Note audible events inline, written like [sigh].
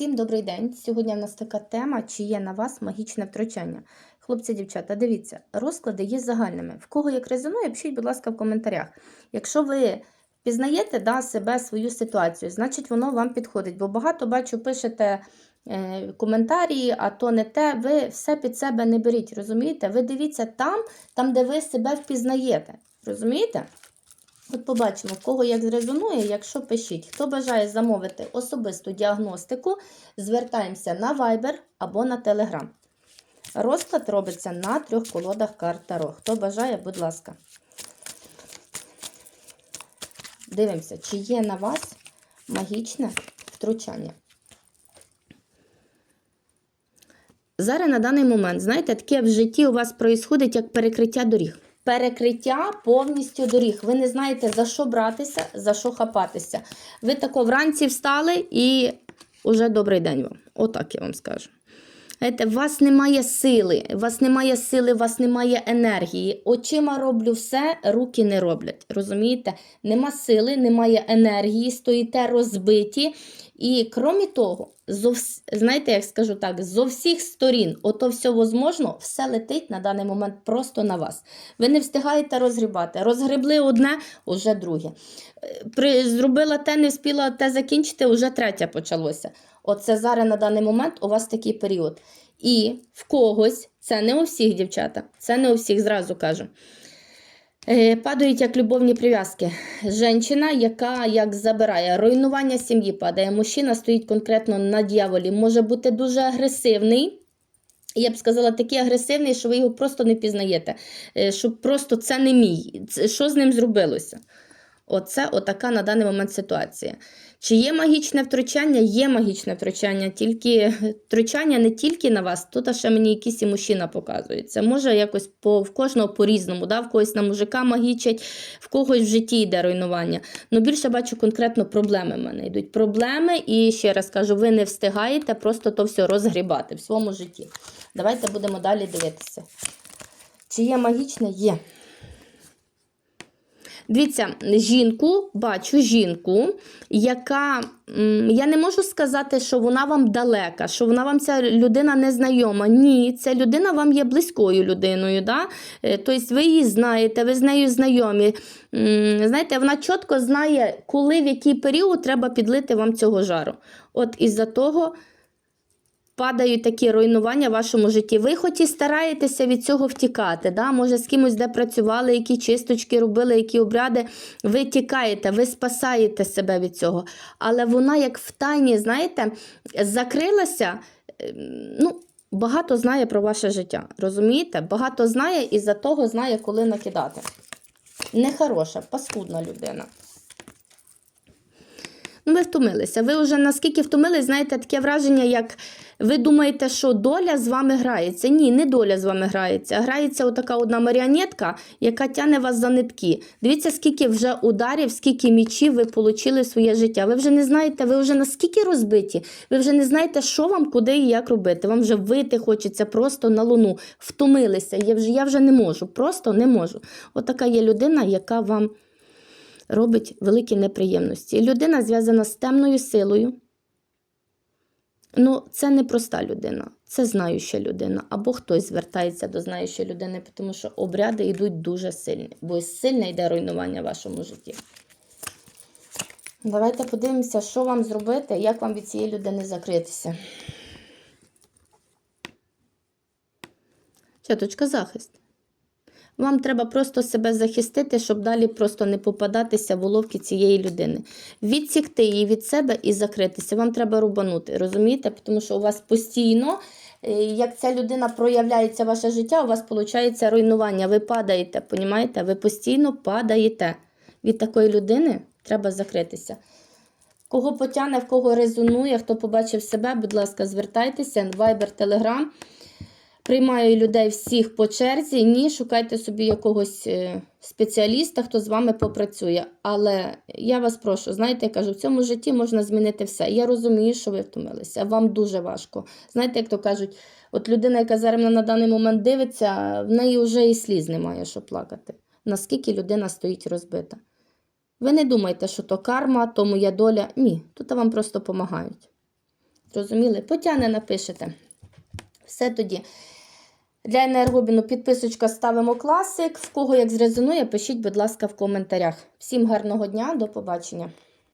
Всім добрий день! Сьогодні в нас така тема, чи є на вас магічне втручання. Хлопці, дівчата, дивіться, розклади є загальними. В кого як резонує, пишіть, будь ласка, в коментарях. Якщо ви пізнаєте да, себе, свою ситуацію, значить воно вам підходить. Бо багато бачу, пишете е, коментарі, а то не те. Ви все під себе не беріть, розумієте? Ви дивіться там, там, де ви себе впізнаєте. Розумієте? От побачимо, кого як зрезонує, якщо пишіть. Хто бажає замовити особисту діагностику, звертаємося на Viber або на Telegram. Розклад робиться на трьох колодах карт Таро. Хто бажає, будь ласка. Дивимося, чи є на вас магічне втручання. Зараз на даний момент, знаєте, таке в житті у вас проїсходить як перекриття доріг. Перекриття повністю доріг. Ви не знаєте, за що братися, за що хапатися. Ви тако вранці встали і уже добрий день вам. Отак я вам скажу. Знаєте, у вас немає сили, у вас немає сили, у вас немає енергії. Очима роблю все, руки не роблять. Розумієте? Нема сили, немає енергії, стоїте розбиті. І крім того, зо, знаєте, як скажу так, зо всіх сторін, ото все возможно, все летить на даний момент просто на вас. Ви не встигаєте розгрібати. Розгребли одне, уже друге. Е, При, зробила те, не встигла те закінчити, вже третє почалося. Оце зараз на даний момент у вас такий період. І в когось, це не у всіх дівчата, це не у всіх, зразу кажу. Е, Падають як любовні прив'язки. Женщина, яка як забирає руйнування сім'ї падає. Мужчина стоїть конкретно на дьяволі, може бути дуже агресивний. Я б сказала, такий агресивний, що ви його просто не пізнаєте. Е, Що просто це не мій. Що з ним зробилося? Оце отака на даний момент ситуація. Чи є магічне втручання? Є магічне втручання, тільки [laughs] втручання не тільки на вас, тут ще мені якийсь і мужчина показується. Може якось по, в кожного по-різному, да? в когось на мужика магічать, в когось в житті йде руйнування. Ну більше бачу конкретно проблеми в мене йдуть. Проблеми, і ще раз кажу, ви не встигаєте просто то все розгрібати в своєму житті. Давайте будемо далі дивитися. Чи є магічне? Є. Дивіться, жінку, бачу жінку, яка, я не можу сказати, що вона вам далека, що вона вам ця людина незнайома. Ні, ця людина вам є близькою людиною. Да? Е, Тобто ви її знаєте, ви з нею знайомі. Знаєте, вона чітко знає, коли в який період треба підлити вам цього жару. От із-за того падають такі руйнування в вашому житті. Ви хоч і стараєтеся від цього втікати, да? може з кимось де працювали, які чисточки робили, які обряди, ви тікаєте, ви спасаєте себе від цього. Але вона, як в тайні, знаєте, закрилася. ем, ну, Багато знає про ваше життя, розумієте? Багато знає і за того знає, коли накидати. Нехороша, паскудна людина. Ну, ви втомилися. Ви вже наскільки втомились, знаєте, таке враження, як ви думаєте, що доля з вами грається. Ні, не доля з вами грається. Грається отака одна маріонетка, яка тягне вас за нитки. Дивіться, скільки вже ударів, скільки мічів ви отримали в своє життя. Ви вже не знаєте, ви вже наскільки розбиті, ви вже не знаєте, що вам, куди і як робити. Вам вже вити хочеться просто на луну. Втомилися. Я вже, я вже не можу, просто не можу. Отака є людина, яка вам робить великі неприємності. Людина зв'язана з темною силою. Ну, це не проста людина, це знаюча людина. Або хтось звертається до знаючої людини, тому що обряди йдуть дуже сильні, бо сильне йде руйнування в вашому житті. Давайте подивимося, що вам зробити, як вам від цієї людини закритися. Чаточка захист. Вам треба просто себе захистити, щоб далі просто не попадатися в уловки цієї людини. Відсікти її від себе і закритися. Вам треба рубанути, розумієте? Тому що у вас постійно, е, як ця людина проявляється ваше життя, у вас виходить руйнування. Ви падаєте, понімаєте? Ви постійно падаєте. Від такої людини треба закритися. Кого потягне, в кого резонує, хто побачив себе, будь ласка, звертайтеся, Viber, Telegram. Приймаю людей всіх по черзі. Ні, шукайте собі якогось е, спеціаліста, хто з вами попрацює. Але я вас прошу, знаєте, я кажу, в цьому житті можна змінити все. Я розумію, що ви втомилися. Вам дуже важко. Знаєте, як то кажуть, от людина, яка зараз на даний момент дивиться, в неї вже і сліз немає, що плакати. Наскільки людина стоїть розбита. Ви не думайте, що то карма, то моя доля. Ні, тут вам просто допомагають. Зрозуміли? Потягне напишете. Все тоді. Для енергобіну підписочка ставимо класик. В кого як зрезонує, пишіть, будь ласка, в коментарях. Всім гарного дня, до побачення.